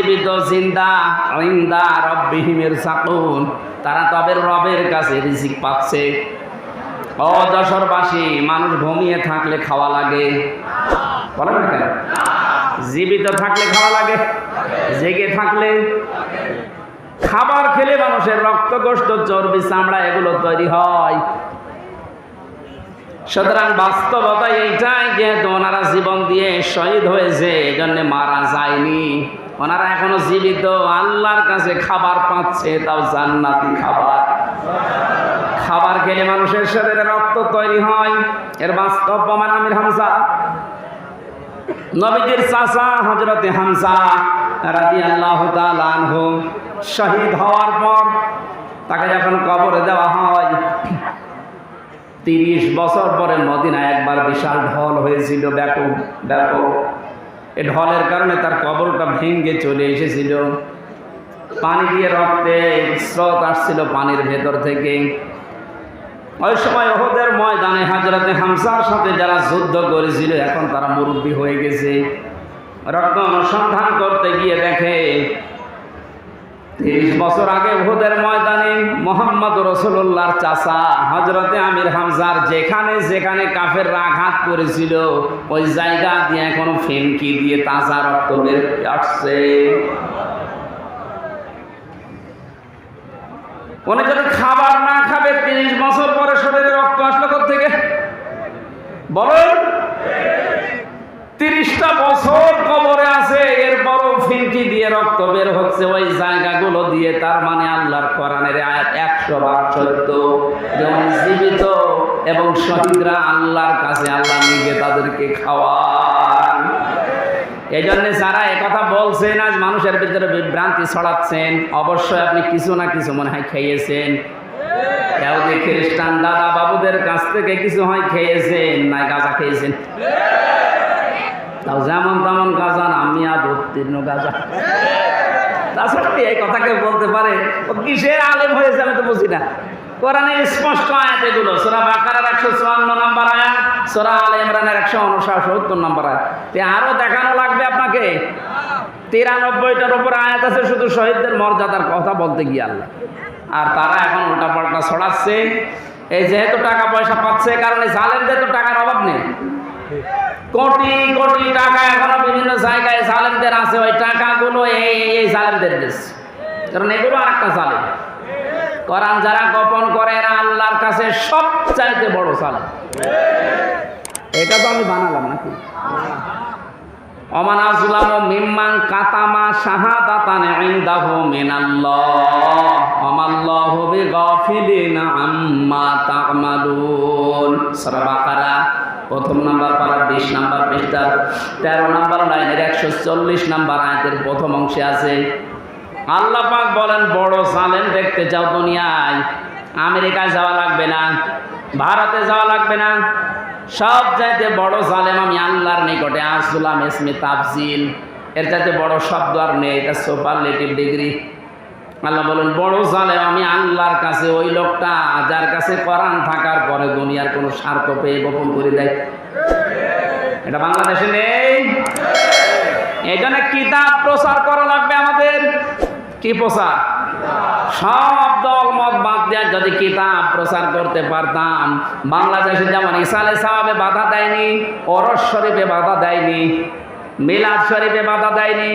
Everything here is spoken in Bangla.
জীবিত জিন্দা ইন্দা রব্বিহিমের সাকুন তারা তবে রবের কাছে রিজিক পাচ্ছে। ও যশোরবাসী মানুষ ঘুমিয়ে থাকলে খাওয়া লাগে। বলেন জীবিত থাকলে খাওয়া লাগে, জেগে থাকলে। খাবার খেলে মানুষের রক্ত গোষ্ঠ চর্বি, চামড়া এগুলো তৈরি হয়। সুতরাং বাস্তবতা এইটাই যেহেতু ওনারা জীবন দিয়ে শহীদ হয়েছে এই জন্য মারা যায়নি। ওনারা এখনও জীবিত, আল্লাহর কাছে খাবার পাচ্ছে, তাও জান্নাতি খাবার। খাবার খেলে মানুষের শরীরে রক্ত তৈরি হয়। এর বাস্তব প্রমাণ আমির হামসা নবীজির চাচা হজরতে হামসা রাজি আল্লাহ আনহু শহীদ হওয়ার পর তাকে যখন কবরে দেওয়া হয়, তিরিশ বছর পরে মদিনায় একবার বিশাল ঢল হয়েছিল, ব্যাপক ব্যাপক। এ ঢলের কারণে তার কবরটা ভেঙে চলে এসেছিল। পানি দিয়ে রক্তে স্রোত আসছিল পানির ভেতর থেকে। ওই সময় ওদের ময়দানে হাজরাতে হামসার সাথে যারা যুদ্ধ করেছিল, এখন তারা মুরব্বী হয়ে গেছে। রক্ত অনুসন্ধান করতে গিয়ে দেখে বছর আগে ওহদের ময়দানে মোহাম্মদ রসুল্লাহর চাচা হজরতে আমির হামজার যেখানে যেখানে কাফের আঘাত করেছিল, ওই জায়গা দিয়ে এখনও ফেনকি দিয়ে তাজা রক্ত বের আসছে। উনি যদি খাবার না খাবে, তিরিশ বছর পরে শরীরে রক্ত আসলো থেকে বলেন। তিরিশটা বছর ফিনকি দিয়ে রক্ত বের হচ্ছে, ওই জায়গাগুলো দিয়ে, তার মানে আল্লাহর কোরআনের আয়াত একশো বার সত্য যেমন জীবিত এবং শহীদরা আল্লাহর কাছে আল্লাহ নিজে তাদেরকে খাওয়ান। এই জন্য যারা কথা বলছেন, আজ মানুষের ভিতরে বিভ্রান্তি ছড়াচ্ছেন, অবশ্যই আপনি কিছু না কিছু মনে হয় খেয়েছেন। কেউদি খ্রিস্টান দাদা বাবুদের কাছ থেকে কিছু হয় খেয়েছেন, না গাঁজা খেয়েছেন? তাও যেমন তেমন গাঁজা না আমি আজ উত্তীর্ণ গাঁজা তাছাড়া এই কথাকে বলতে পারে, ও কিসের আলেম হয়েছে আমি তো বুঝি না। কোরআনে স্পষ্ট আয়াত এগুলো, সোরা বাকারার একশো চুয়ান্ন নম্বর আয়াত, সোরা আল ইমরানের একশো উনসত্তর নম্বর আয়াত। আরও দেখানো লাগবে আপনাকে? তিরানব্বইটার উপর আয়াত আছে, শুধু শহীদদের মর্যাদার কথা বলতে গিয়ে আল্লাহ। আর তারা এখন উল্টা পাল্টা ছড়াচ্ছে। এই যেহেতু টাকা পয়সা পাচ্ছে, কারণে জালেমদের তো টাকার অভাব নেই। কোটি কোটি টাকা এখনও বিভিন্ন জায়গায় জালেমদের আছে ওই টাকাগুলো এই এই জালেমদের দেশ কারণ এগুলো আর একটা জালেম। কোরআন যারা গোপন করে এরা আল্লাহর কাছে সবচাইতে বড় সালেম এটা তো আমি বানালাম নাকি? অমান আজলাম মিম্মান কাতামা শাহাদাতান ইনদাহু মিনাল্লাহ। আমাল্লাহু বিগাফিলিন আম্মা তা'মালুন। সূরা বাকারা। প্রথম নাম্বার পারার বিশ নাম্বার পৃষ্ঠার তেরো নাম্বার লাইনের একশো চল্লিশ নাম্বার আয়াতের প্রথম অংশে আছে, আল্লাহ পাক বলেন, বড় সালেম দেখতে চাও দুনিয়ায়। আমেরিকায় যাওয়া লাগবে না, ভারতে যাওয়া লাগবে না। সব চাইতে বড় জালেম আমি আল্লাহর নিকটে আসলাম এসমে তাফজিল। এর চাইতে বড় শব্দ আর নেই, এটা সুপারলেটিভ ডিগ্রি আল্লাহ বলেন, বড় জালেম, আমি আল্লাহর কাছে ওই লোকটা, যার কাছে কোরআন থাকার পরে দুনিয়ার কোনো স্বার্থ পেয়ে গোপন করে দেয়। এটা বাংলাদেশে নেই। এই জন্য কিতাব প্রচার করা লাগবে আমাদের। কি প্রচার? সব দল, মত বাদ দেওয়ার যদি কিতাব প্রচার করতে পারতাম, বাংলাদেশে যেমন ইসালে সাহাবে বাধা দেয়নি অরস শরীফে বাধা দেয়নি, মিলাদ শরীফে বাধা দেয়নি।